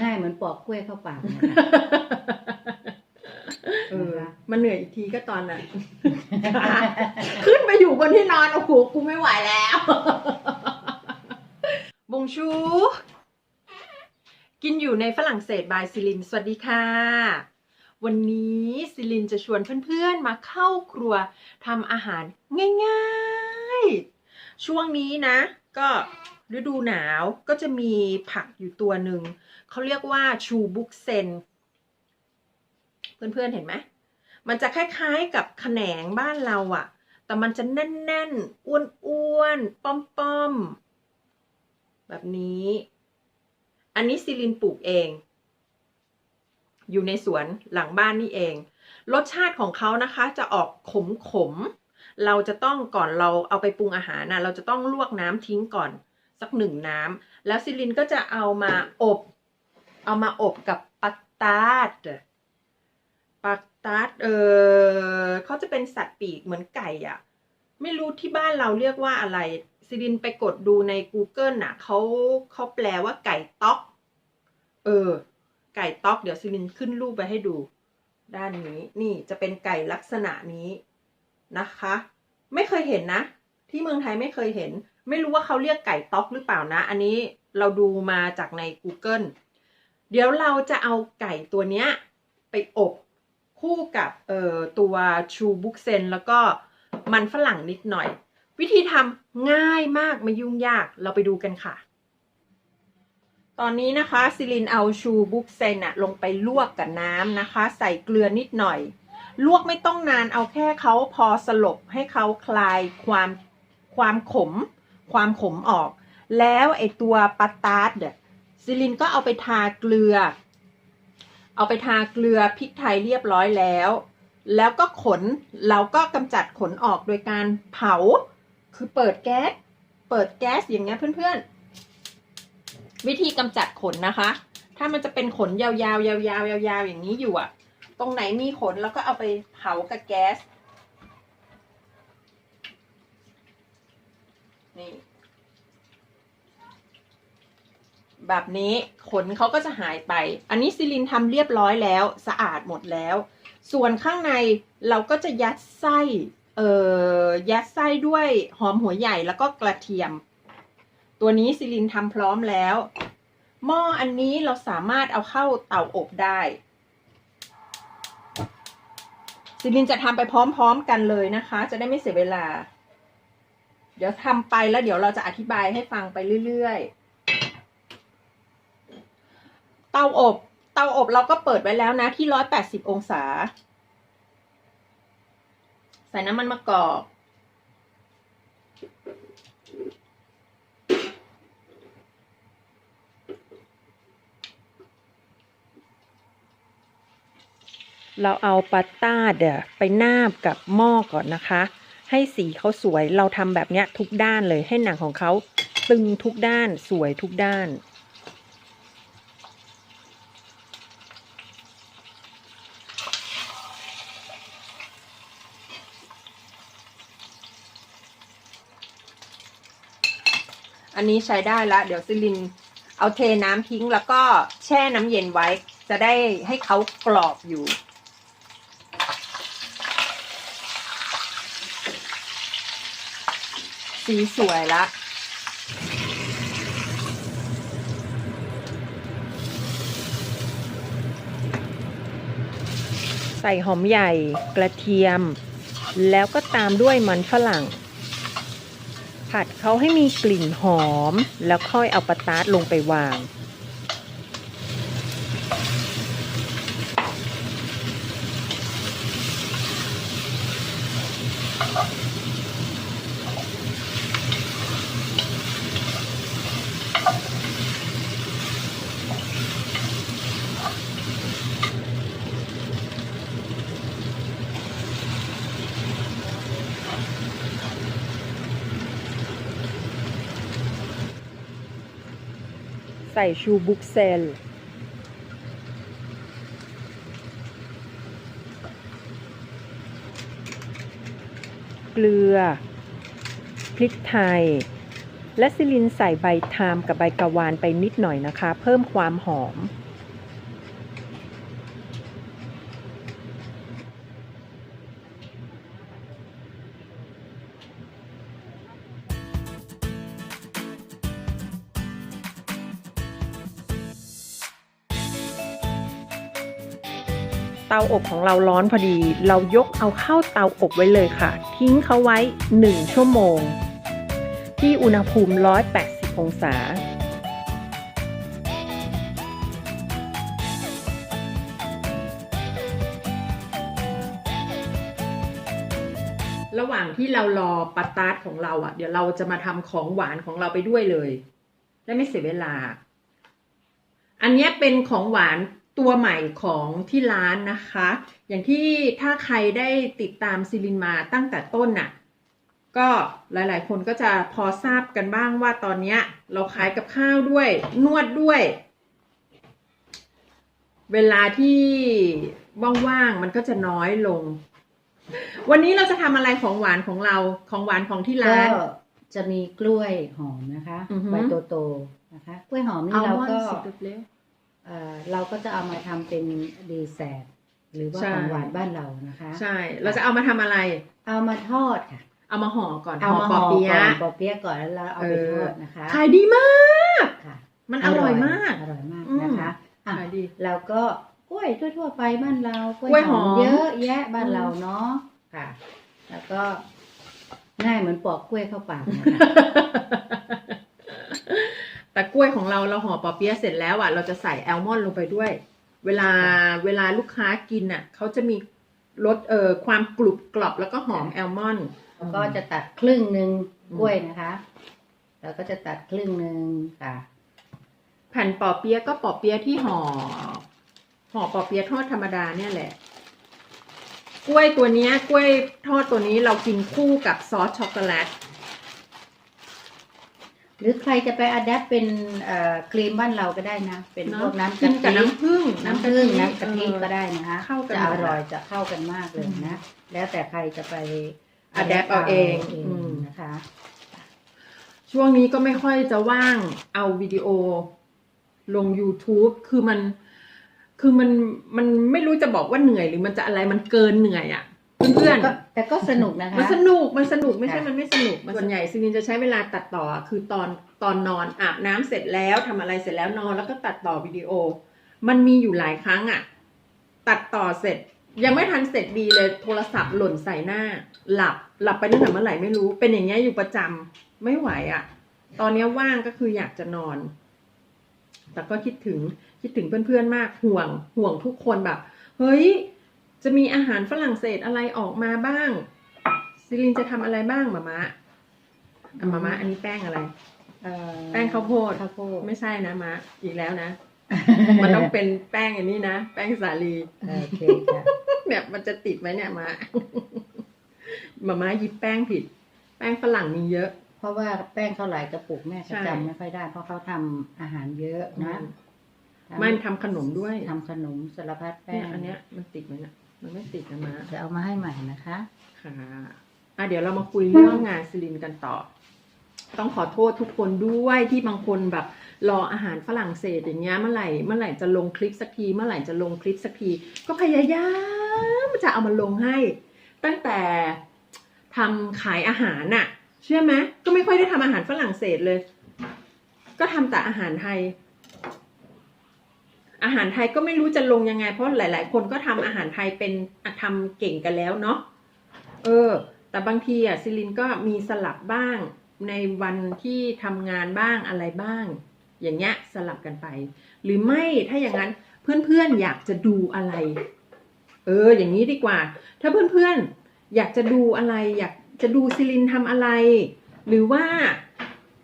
ง่ายเหมือนปอกกล้วยเข้าปากเนี่ยค่ะ เออนะคะ มันเหนื่อยอีกทีก็ตอนนั้นขึ้นไปอยู่บนที่นอน โอ้โหกูไม่ไหวแล้วบงชู กินอยู่ในฝรั่งเศสบายซิลิน สวัสดีค่ะ วันนี้ซิลินจะชวนเพื่อนๆมาเข้าครัวทำอาหารง่ายๆ ช่วงนี้นะ ก็ฤดูหนาวก็จะมีผักอยู่ตัวหนึ่ง เขาเรียกว่าชูบุกเซน เพื่อนๆเห็นไหม มันจะคล้ายๆกับแขนงบ้านเราอะแต่มันจะแน่นๆ อ้วนๆ ป้อมๆ แบบนี้ อันนี้ซิลินปลูกเอง อยู่ในสวนหลังบ้านนี่เอง รสชาติของเขานะคะจะออกขมๆ เราจะต้องก่อนเราเอาไปปรุงอาหารนะเราจะต้องลวกน้ำทิ้งก่อนสักหนึ่งน้ำแล้วซิลินก็จะเอามาอบ เอามาอบกับปัตตาดปักตัดเออเขาจะเป็นสัตว์ปีกเหมือนไก่อะไม่รู้ที่บ้านเราเรียกว่าอะไรซิลินไปกดดูใน Google น่ะเขาเขาแปลว่าไก่ต๊อก เออ ไก่ต๊อก เดี๋ยวซิลินขึ้นรูปไปให้ดู ด้านนี้นี่จะเป็นไก่ลักษณะนี้ นะคะ ไม่เคยเห็นนะ ที่เมืองไทยไม่เคยเห็น ไม่รู้ว่าเขาเรียกไก่ต๊อกหรือเปล่านะ อันนี้เราดูมาจากใน Google เดี๋ยวเราจะเอาไก่ตัวเนี้ยไปอบคู่กับเอ่อตัวชูบุกเซนแล้วก็มันฝรั่งนิดหน่อย วิธีทำง่ายมากไม่ยุ่งยากเราไปดูกันค่ะ ตอนนี้นะคะซิลินเอาชูบุกเซนอะลงไปลวกกับน้ำนะคะ ใส่เกลือนิดหน่อย ลวกไม่ต้องนานเอาแค่เขาพอสลบให้เขาคลายความความขม ความขมออก แล้วไอตัวปาตาร์ดซิลินก็เอาไปทาเกลือ เอาไปทาเกลือพริกไทยเรียบร้อยแล้ว แล้วก็ขนเราก็กำจัดขนออกโดยการเผา คือเปิดแก๊ส เปิดแก๊สอย่างเงี้ยเพื่อนๆ วิธีกำจัดขนนะคะ ถ้ามันจะเป็นขนยาวๆยาวๆยาวๆอย่างนี้อยู่อะ รงไหนมีขนแล้วก็เอาไปเผากับแก๊ส นี่ แบบนี้ขนเขาก็จะหายไป อันนี้ซิลินทำเรียบร้อยแล้ว สะอาดหมดแล้ว ส่วนข้างในเราก็จะยัดไส้เอ่อยัดไส้ด้วยหอมหัวใหญ่แล้วก็กระเทียม ตัวนี้ซิลินทำพร้อมแล้ว หม้ออันนี้เราสามารถเอาเข้าเตาอบได้ ซิลินจะทำไปพร้อมๆกันเลยนะคะ จะได้ไม่เสียเวลา เดี๋ยวทำไปแล้วเดี๋ยวเราจะอธิบายให้ฟังไปเรื่อยๆ เตาอบ เตาอบเราก็เปิดไว้แล้วนะที่ร้อยแปดสิบองศา ใส่น้ำมันมะกอก เราเอาปาต้าเดี๋ยไปนาบกับหม้อก่อนนะคะ ให้สีเขาสวยเราทำแบบเนี้ยทุกด้านเลยให้หนังของเขาตึงทุกด้านสวยทุกด้านอันนี้ใช้ได้ละเดี๋ยวซิลินเอาเทน้ำทิ้งแล้วก็แช่น้ำเย็นไว้ จะได้ให้เขากรอบอยู่ สีสวยละใส่หอมใหญ่กระเทียม แล้วก็ตามด้วยมันฝรั่ง ผัดเขาให้มีกลิ่นหอม แล้วค่อยเอาปาตาร์ดลงไปวาง ใส่ชูบุกเซล เกลือ พริกไทย และซิลินใส่ใบทามกับใบกะวานไปนิดหน่อยนะคะ เพิ่มความหอม เตาอบของเราร้อนพอดี เรายกเอาเข้าเตาอบไว้เลยค่ะ ทิ้งเขาไว้ 1 ชั่วโมง ที่อุณหภูมิ 180 องศา ระหว่างที่เรารอปาตาร์ตของเราอะ เดี๋ยวเราจะมาทำของหวานของเราไปด้วยเลย และไม่เสียเวลา อันนี้เป็นของหวาน ตัวใหม่ของที่ร้านนะคะ อย่างที่ถ้าใครได้ติดตามซิลินมาตั้งแต่ต้นน่ะ ก็หลายๆ คนก็จะพอทราบกันบ้างว่าตอนเนี้ยเราขายกับข้าวด้วย นวดด้วย เวลาที่ว่างๆมันก็จะน้อยลง วันนี้เราจะทำอะไรของหวานของเราของหวานของที่ก็ร้านจะมีกล้วยหอมนะคะอือฮึใบโตๆนะคะ กล้วยหอมนี่อัลเรามอนก็ด์สิบ เล็กเอ่อเราก็จะเอามาทำเป็นดีแซดหรือว่าใช่ ของหวานบ้านเรานะคะ ใช่ เราจะเอามาทำอะไร เอามาทอดค่ะ เอามาห่อก่อนเอามาปห่ออเปี๊ยะ ก่อนปอเปี๊ยะก่อนแล้วเราเอาไปเออ ทอดนะคะขายดีมาก ค่ะมันอร่อยมาก อร่อยมากอืมนะคะอะขายดี แล้วก็กล้วยทั่วๆไปบ้านเรากล้กล้วยวยหหออมมเยอะแยะบ้านอืมเราเนาะค่ะ แล้วก็ง่ายเหมือนปอกกล้วยเข้าปากนะคะ แต่กล้วยของเราเราห่อปอเปี๊ยะเสร็จแล้วอะเราจะใส่แอลมอนด์ลงไปด้วย เวลาเวลาลูกค้ากินอะเขาจะมีรสเอ่อความกรุบกรอบแล้วก็หอมแอลมอนด์แล้วก็จะตัดครึ่งหนึ่งอืมกล้วยนะคะ แล้วก็จะตัดครึ่งหนึ่งค่ะ แผ่นปอเปี๊ยะก็ปอเปี๊ยะที่ห่อห่อปอเปี๊ยะทอดธรรมดาเนี่ยแหละ กล้วยตัวเนี้ยกล้วยทอดตัวนี้เรากินคู่กับซอสช็อกโกแลต หรือใครจะไปอัดแอปเป็นเอ่อครีมบ้านเราก็ได้นะ เป็นพวกน้ำกิกะนกับทิน้ำผึ้งน้ำผึ้งน้ำกะทิเออก็ได้นะคะเข้ากันจะหมอดร่อยจะเข้ากันมากเลยนะ แล้วแต่ใครจะไป adapt เอาเองเองอืมนะคะ ช่วงนี้ก็ไม่ค่อยจะว่างเอาวิดีโอลง YouTube คือมัน คือมันมันไม่รู้จะบอกว่าเหนื่อยหรือมันจะอะไรมันเกินเหนื่อยอะ่ะ เพื่อนแต่ก็แต่ก็สนุกนะคะ มันสนุก มันสนุก ไม่ใช่ ค่ะ มันไม่สนุก มันส่วนใหญ่ซินินจะใช้เวลาตัดต่ออะคือตอนตอนนอนอาบน้ำเสร็จแล้วทำอะไรเสร็จแล้วนอนแล้วก็ตัดต่อวิดีโอ มันมีอยู่หลายครั้งอะ่ะตัดต่อเสร็จ ยังไม่ทันเสร็จดีเลยโทรศัพท์หล่นใส่หน้า หลับหลับไปตั้งแต่เมื่อไหร่ไม่รู้ เป็นอย่างเงี้ยอยู่ประจำไม่ไหวอะ่ะตอนเนี้ยว่างก็คืออยากจะนอน แต่ก็คิดถึงคิดถึงเพื่อนๆมากห่วงห่วงทุกคนแบบ เฮ้ย จะมีอาหารฝรั่งเศสอะไรออกมาบ้าง ซิลินจะทำอะไรบ้างมามะอะมามะอันนี้แป้งอะไร เอ่อแป้งข้าวโพด ข้าวโพดไม่ใช่นะมะ อีกแล้วนะ มันต้องเป็นแป้งอันนี้นะ แป้งสาลี โอเคค่ะ เนี่ยมันจะติดไหมเนี่ยมะมาม่าหยิบแป้งผิด แป้งฝรั่งมีเยอะ เพราะว่าแป้งเขาหลายกระปุกแม่ก็ใช่ จำไม่ค่อยได้ เพราะเขาทำอาหารเยอะนะไม่ทำขนมด้วยทำขนมสารพัดแป้เนี่ยงอันเนี้ยมันติดไหมเนี่ย มันไม่ติดนะมะจะเอามาให้ใหม่นะคะ ค่ะอะเดี๋ยวเรามาคุยเรื่องงานซิลินกันต่อ ต้องขอโทษทุกคนด้วยที่บางคนแบบรออาหารฝรั่งเศสอย่างเงี้ยเมื่อไหร่เมื่อไหร่จะลงคลิปสักที เมื่อไหร่จะลงคลิปสักที ก็พยายามจะเอามาลงให้ ตั้งแต่ทำขายอาหารน่ะ เชื่อไหมก็ไม่ค่อยได้ทำอาหารฝรั่งเศสเลย ก็ทำแต่อาหารไทย อาหารไทยก็ไม่รู้จะลงยังไง เพราะหลาย ๆ คนก็ทำอาหารไทยเป็นอะทำเก่งกันแล้วเนาะเออ แต่บางทีอะซิลินก็มีสลับบ้างในวันที่ทำงานบ้างอะไรบ้าง อย่างเงี้ยสลับกันไป หรือไม่ถ้าอย่างนั้นเพื่อน ๆ อยากจะดูอะไร เออ อย่างนี้ดีกว่า ถ้าเพื่อน ๆ อยากจะดูอะไร อยากจะดูซิลินทำอะไร หรือว่า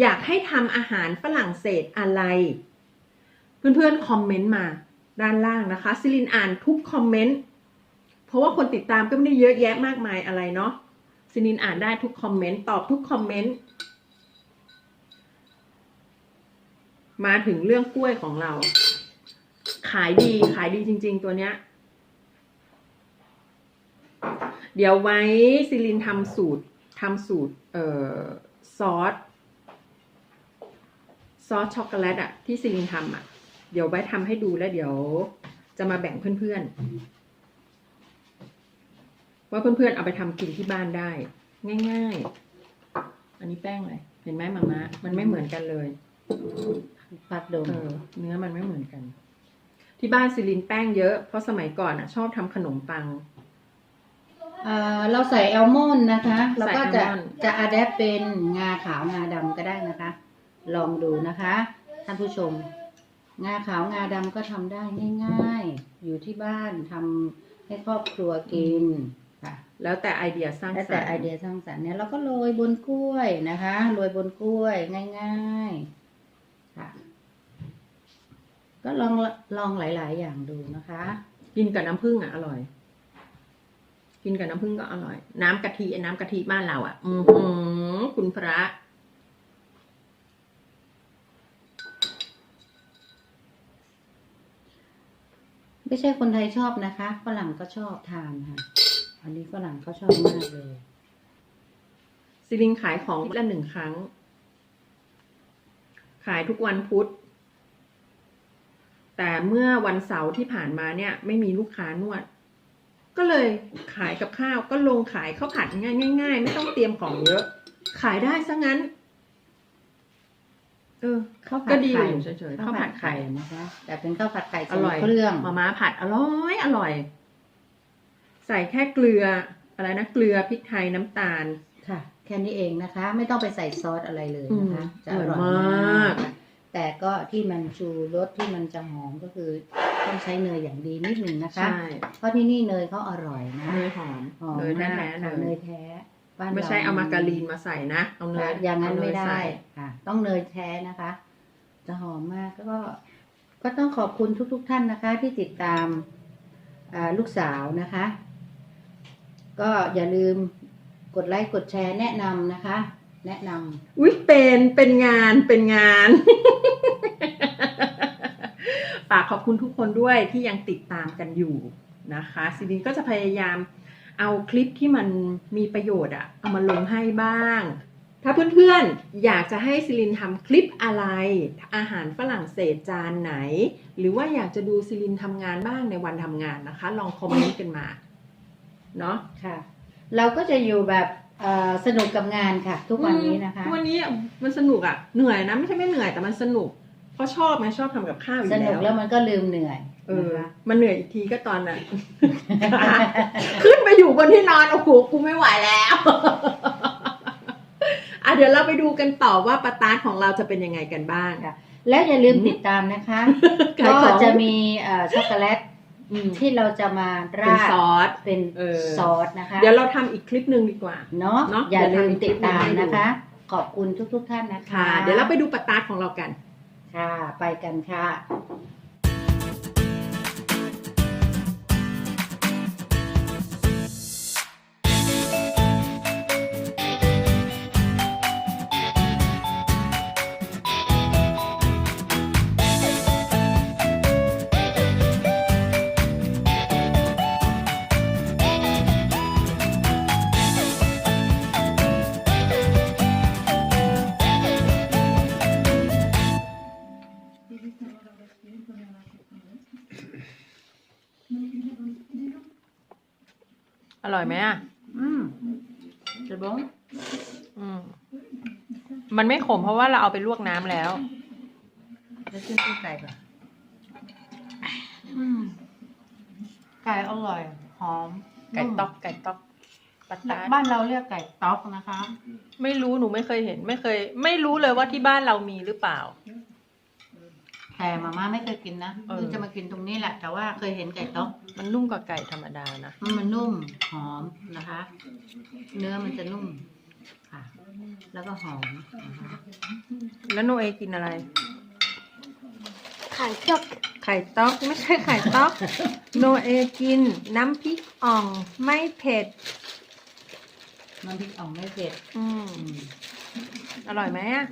อยากให้ทำอาหารฝรั่งเศสอะไร เพื่อนๆคอมเมนต์มาด้านล่างนะคะซิลินอ่านทุกคอมเมนต์เพราะว่าคนติดตามก็ไม่ได้เยอะแยะมากมายอะไรเนาะซิลินอ่านได้ทุกคอมเมนต์ตอบทุกคอมเมนต์มาถึงเรื่องกล้วยของเรา ขายดีขายดีจริง ๆ ตัวเนี้ย เดี๋ยวไว้ซิลินทำสูตรทำสูตรเอ่อซอสซอสช็อกโกแลตอะที่ซิลินทำอะ เดี๋ยวไว้ทำให้ดูแล้วเดี๋ยวจะมาแบ่งเพื่อนๆ ว่าเพื่อนๆ เอาไปทำกินที่บ้านได้ ง่ายๆ อันนี้แป้งอะไรเห็นไหมมามะมันไม่เหมือนกันเลยปักดมเออเนื้อมันไม่เหมือนกัน ที่บ้านซิลินแป้งเยอะ เพราะสมัยก่อนอะ ชอบทำขนมปังเอ่อเราใส่แอลมอนด์นะคะเราก็จะใส่แอลมอนด์จะอาแดปเป็นงาขาวงาดำก็ได้นะคะ ลองดูนะคะ ท่านผู้ชม งาขาวงาดำก็ทำได้ง่าย ๆ อยู่ที่บ้านทำให้ครอบครัวกินค่ะแล้วแต่ไอเดียสร้างสรแล้รวค์แต่ไอเดียสร้างสรรค์เนี่ยเราก็โรยบนกล้วยนะคะโรยบนกล้วยง่ายๆค่ะ ก็ลองลองหลาย ๆ อย่างดูนะคะ กินกับน้ำผึ้งอะอร่อย กินกับน้ำผึ้งก็อร่อย น้ำกะทิไอ้น้ำกะทิบ้านเราอะ อือหือคุณพระ ไม่ใช่คนไทยชอบนะคะฝรั่งก็ชอบทานค่ะ อันนี้ฝรั่งเขาชอบมากเลย ซิลินขายของละหนึ่งครั้ง ขายทุกวันพุธ แต่เมื่อวันเสาร์ที่ผ่านมาเนี่ย ไม่มีลูกค้านวด ก็เลยขายกับข้าวก็ลงขายข้าวผัดง่ายๆ ไม่ต้องเตรียมของเยอะ ขายได้ซะงั้น เออข้าวผัก็ดดีไข่อยู่เฉยๆข้าวผัดไข่ นะคะ แต่เป็นข้าวผัดไข่อทรงร่อยเครื่องมาม่าผัดอร่อยอร่อย ใส่แค่เกลืออะไรนะเกลือพริกไทยน้ำตาล ค่ะ แค่นี้เองนะคะ ไม่ต้องไปใส่ซอสอะไรเลยนะคะอืมจะอร่อยอร่อยมมาากกแต่ก็ที่มันชูรสที่มันจะหอมก็คือต้องใช้เนยอย่างดีนิดหนึ่งนะคะ ใช่เพราะที่นี่เนยเขาอร่อยนะเนยหอมหอมเนยมากแท้ๆค่ะเลเนยยแท้ บ้านไม่ใช่เอามาการีนมาใส่นะเอาเนค่ะยอย่างนั้นเไม่ได้ใส่ค่ะ ต้องเนยแท้นะคะ จะหอมมากก็ ก็ต้องขอบคุณทุกๆท่านนะคะ ที่ติดตามอ่าลูกสาวนะคะ ก็อย่าลืมกดไลค์กดแชร์แนะนำนะคะ แนะนำอุ้ยเป็นเป็นงานเป็นงานฝากขอบคุณทุกคนด้วยที่ยังติดตามกันอยู่นะคะซิลินก็จะพยายาม เอาคลิปที่มันมีประโยชน์อะเอามาลงให้บ้าง ถ้าเพื่อนๆ อยากจะให้ซิลินทำคลิปอะไร อาหารฝรั่งเศสจานไหน หรือว่าอยากจะดูซิลินทำงานบ้างในวันทำงานนะคะ ลองคอมเมนต์กันมา เนาะค่ะ เราก็จะอยู่แบบเอ่อสนุกกับงานค่ะ ทุกวันนี้นะคะทุกวันนี้มันสนุกอะเหนื่อยนะไม่ใช่ไม่เหนื่อยแต่มันสนุกเพราะชอบไงชอบทำกับข้าวอยู่สแล้วนุกแล้วมันก็ลืมเหนื่อย เออ นะคะ มันเหนื่อยอีกทีก็ตอนน่ะ ขึ้นไปอยู่บนที่นอนโอ้โหกูไม่ไหวแล้ว อะเดี๋ยวเราไปดูกันต่อว่าปาตาร์ทของเราจะเป็นยังไงกันบ้างค่ะแล้วอย่าลืมติดตามนะคะ ขายก็ของ จะมีเอ่อช็อกโกแลตอืมที่เราจะมาเป็นราดซอส เป็นเออ ซอสนะคะ เดี๋ยวเราทำอีกคลิปหนึ่งดีกว่า เนาะเนอะอย่าลืมเดี๋ยวทำอีกติดตามคลิปหนึ่งให้ดูนะคะ ขอบคุณทุกๆท่านนะคะค่ะ เดี๋ยวเราไปดูปาตาร์ทของเรากัน ค่ะ ไปกันค่ะ อร่อยไหมอะ อืมจะบ้งอืม มันไม่ขมเพราะว่าเราเอาไปลวกน้ำแล้วจะขึ้นที่ไก่ก่อนอืมไก่อร่อย หอมไก่นุ่มต๊อก ไก่ต๊อกปาตาร์ทบ้านเราเรียกไก่ต๊อกนะคะ ไม่รู้หนูไม่เคยเห็น ไม่เคย ไม่รู้เลยว่าที่บ้านเรามีหรือเปล่า แต่มาม่าไม่เคยกินนะเออ เพิ่งจะมากินตรงนี้แหละ แต่ว่าเคยเห็นไก่ต๊อกมันนุ่มกว่าไก่ธรรมดานะ มันมันนุ่มหอมนะคะ เนื้อมันจะนุ่มค่ะ แล้วก็หอมนะคะแล้วโนเอกินอะไร ไข่จกไข่ต๊อกไม่ใช่ไข่ต๊อก โนเอกิน น้ำพริกอ่องไม่เผ็ด น้ำพริกอ่องไม่เผ็ดอืมอืมอร่อยไหมอะ